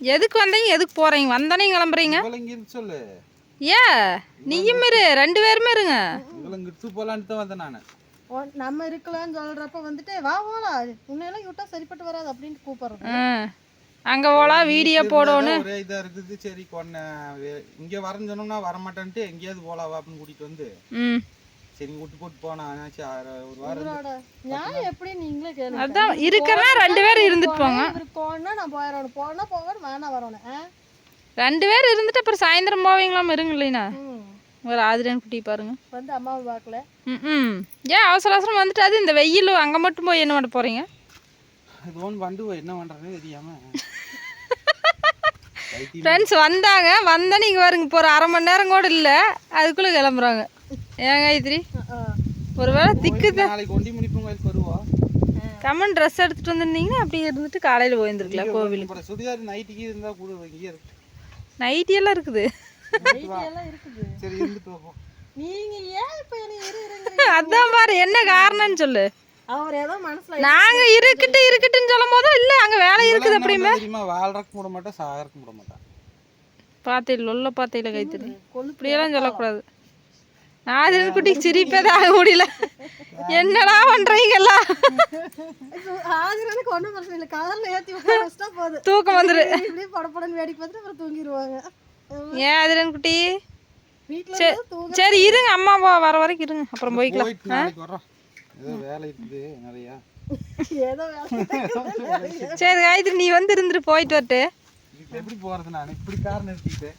எதுக்கு வந்தீங்க? எதுக்கு போகிறீங்க வந்தோன்னே கிளம்புறீங்க? சொல்லு. ஏ நீயும் இரு. ரெண்டு பேருமே இருங்க. இவளை இங்க இருந்து போலான்னு தான் வந்தேன் நான். நம்ம இருக்கலாம்னு சொல்றப்ப வந்துட்டு வா போலாம். உன்னையெல்லாம் விட்டா சரிப்பட்டு வராது அப்படின்ட்டு கூப்பிடுறது. ஆ அங்கே போகலாம் வீடியோ போடணும். ஒரே இதா இருக்குது. சரி கொன்ன வே- இங்க வரேன்னு சொன்னோம்னா வரமாட்டேன்ட்டு எங்கேயாவது போலாவா அப்படின்னு கூட்டிட்டு வந்து. ம். சரி கூட்டு போட்டு போனா ஆனாச்சு ஒரு வாரம் நியாயம் எப்படி நீங்களே கேளுங்க அதான் இருக்கிறனா ரெண்டு பேரும் இருந்துட்டு போங்க. போனா நான் போயிடணும் போனா போகணும் வேணா வரணும்? ரெண்டு பேர் இருந்துட்டு அப்புறம் சாயந்தரம் போவீங்களாம் இருங்க இல்லைண்ணா ம். ஒரு ஆதிரன் குட்டி பாருங்க. வந்து அம்மாவை பார்க்கல. ம் ம். ஏன் அவசர அவசரம் வந்துட்டு அது இந்த வெயில் அங்கே மட்டும் போய் என்ன பண்ண போகிறீங்க அது ஒன்று வந்து என்ன பண்றேன்னு தெரியாம. ஃப்ரெண்ட்ஸ் வந்தாங்க. வந்தா நீங்கள் வருங்க இப்போ ஒரு அரை மணி நேரம் கூட இல்லை. அதுக்குள்ளே கிளம்புறாங்க. ஏங்க ஐத்திரி ஆ. ஒருவேளை திக்கு நாளைக்கு ஒண்டி முடிப்பும் கோயிலுக்கு வருவோம் கம்மன் ட்ரெஸ் எடுத்துட்டு வந்திருந்தீங்கன்னா அப்படியே இருந்துட்டு காலையில் போயிருந்துருக்கலாம் கோவில் சுடிதார் நைட்டுக்கு இருந்தா கூட இங்கே இருக்கு. நைட்டி எல்லாம் இருக்குது. சரி இருந்துட்டு வைப்போம். நீங்க ஏன் இப்ப என்ன இரு இருங்க அதான் பாரு என்ன காரணம்னு சொல்லு. அவர் ஏதோ மனசுல நாங்க இருக்கட்டு இருக்கட்டுன்னு சொல்லும் போதும் இல்ல அங்க வேலை இருக்குது தெரியுமா? வாழ்றக்கு விட மாட்டேன் சாகறக்கு விட மாட்டேன் பாத்தையில் உள்ள பாத்தையில் கைத்தறி இப்படியெல்லாம் சொல்லக்கூடாது. நாதிரன் குட்டி சிரிப்பே ஆக முடியல. என்னடா பண்றீங்க எல்லாம் ஆதிரனுக்கு ஒன்றும் பிரச்சனை இல்லை. கதர்ல ஏற்றி போதும் தூக்கம் வந்துரு. இப்படியே படப்படன்னு வேடிக்கை பார்த்துட்டு அப்புறம் தூங்கிடுவாங்க ஏன் ஆதிரன் குட்டி? சரி சரி இருங்க. அம்மா வா வர வரைக்கும் இருங்க. அப்புறம் போய்க்கலாம். சரி காயத்ரி நீ வந்து இருந்துட்டு போயிட்டு வரட்டு. எப்படி போறது நான்? இப்படி கார் நிறுத்திட்டு